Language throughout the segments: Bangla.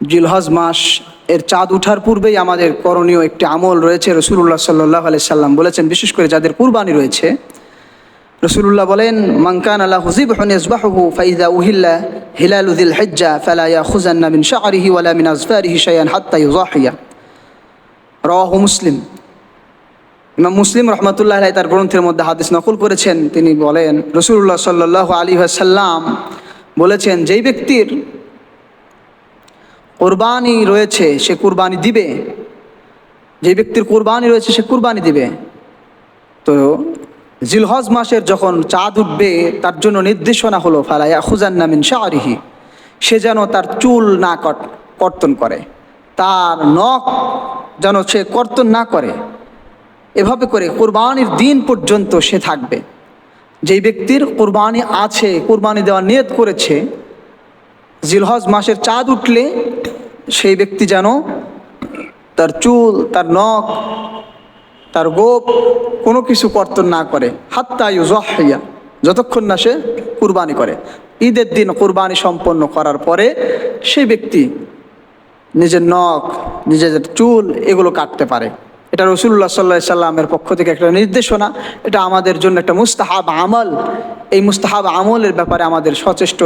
জিলহজ মাস, এর চাঁদ উঠার পূর্বেই আমাদের করণীয় একটি আমল রয়েছে রসুল্লাহ সাল্লাহ আলি সাল্লাম বলেছেন, বিশেষ করে যাদের কুরবানি রয়েছে। রসুল্লাহ বলেন মানকান আল্লাহ হুজিব হনেজবাহু ফাইদা উহিল্লা হিলাল উদিল হেজ্জা ফালাইয়া খুজান্না মিন শাহরিহি ওয়ালা মিন আজফারিহি শায়ান হাত্তা ইউজাহিয়া রাহু মুসলিম। ইমাম মুসলিম রহমতুল্লাহ আলাই তার গ্রন্থের মধ্যে হাদিস নকল করেছেন। তিনি বলেন রসুল্লাহ সাল্লাহ আলী সাল্লাম বলেছেন, যেই ব্যক্তির কোরবানি রয়েছে, সে কুরবানি দিবে। যে ব্যক্তির কোরবানি রয়েছে, সে কুরবানি দিবে। তো জিলহজ মাসের যখন চাঁদ উঠবে, তার জন্য নির্দেশনা হলো ফালাইয়া খুজান্নামিন শাহরিহি সে যেন তার চুল না কর্তন করে। তার নখ যেন সে কর্তন না করে। এভাবে করে কোরবানির দিন পর্যন্ত সে থাকবে। যেই ব্যক্তির কোরবানি আছে, কোরবানি দেওয়ার নিয়ত করেছে, জিলহজ মাসের চাঁদ উঠলে সেই ব্যক্তি যেন তার চুল, তার নখ, তার গোপ কোনো কিছু কর্তন না করে। হাত্তা ইউজহিয়া যতক্ষণ না সে কুরবানি করে। ঈদের দিন কুরবানি সম্পন্ন করার পরে সেই ব্যক্তি নিজের নখ, নিজের চুল এগুলো কাটতে পারে। এটা রসুল্লাহ সাল্লাহ সাল্লামের পক্ষ থেকে একটা নির্দেশনা। এটা আমাদের জন্য একটা মুস্তাহাব আমল। এই মুস্তাহাব আমলের ব্যাপারে আমাদের সচেষ্ট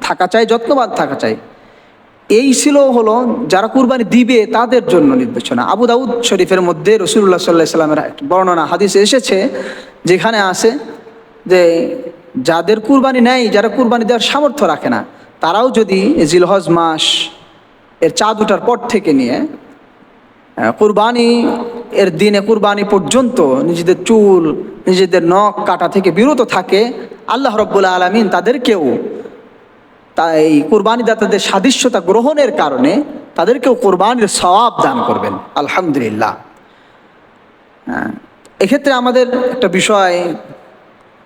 থাকা চাই, যত্নবান থাকা চাই। এই ছিল হলো যারা কুরবানি দিবে তাদের জন্য নির্দেশনা। আবু দাউদ শরীফের মধ্যে রসুল্লাহ সাল্লাহ সাল্লামের বর্ণনা, হাদিস এসেছে, যেখানে আছে যে যাদের কুরবানি নেই, যারা কুরবানি দেওয়ার সামর্থ্য রাখে না, তারাও যদি জিলহজ মাস এর চাঁদ ওঠার পর থেকে নিয়ে কুরবানি এর দিনে কুরবানি পর্যন্ত নিজেদের চুল, নিজেদের নখ কাটা থেকে বিরত থাকে, আল্লাহ রব্বুল আলমিন তাদেরকেও তাই কোরবানি দাতাদের সাদৃশ্যতা গ্রহণের কারণে তাদেরকেও কোরবানির সওয়াব দান করবেন। আলহামদুলিল্লাহ। হ্যাঁ, এক্ষেত্রে আমাদের একটা বিষয়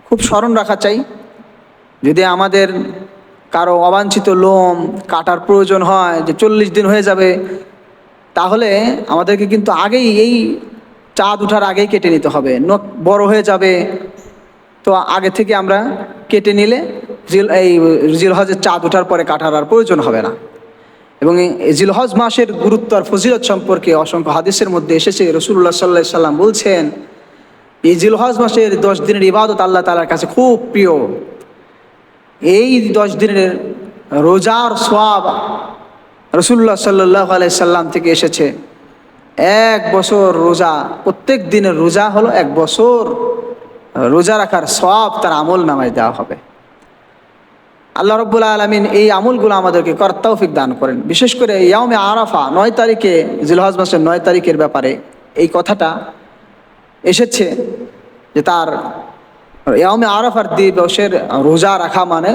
খুব স্মরণ রাখা চাই। যদি আমাদের কারও অবাঞ্ছিত লোম কাটার প্রয়োজন হয় যে চল্লিশ দিন হয়ে যাবে তাহলে আমাদেরকে কিন্তু আগেই এই চাঁদ ওঠার আগেই কেটে নিতে হবে। বড় হয়ে যাবে তো আগে থেকে আমরা কেটে নিলে জিল, এই জিলহজের চাঁদ ওঠার পরে কাটার আর প্রয়োজন হবে না। এবং জিলহজ মাসের গুরুত্ব আর ফজিলত সম্পর্কে অসংখ্য হাদিসের মধ্যে এসেছে। রসুল্লাহ সাল্লাহ সাল্লাম বলছেন, এই জিলহজ মাসের দশ দিনের ইবাদত আল্লাহ তালার কাছে খুব প্রিয়। এই দশ দিনের রোজার সোয়াব রসুল্লাহ সাল্লাহ আলাই সাল্লাম থেকে এসেছে। এক বছর রোজা, প্রত্যেক দিনের রোজা হলো এক বছর রোজা রাখার সব তার আমল নামায় দেওয়া হবে। আল্লাহ রব্বুল আলমিন এই আমলগুলো আমাদেরকে কর্তৌফিক দান করেন। বিশেষ করে ইয়ামে আরাফা, নয় তারিখে জিলহজ মাসের নয় তারিখের ব্যাপারে এই কথাটা এসেছে যে তার ইয়ামে আরাফার দিবসের রোজা রাখা মানে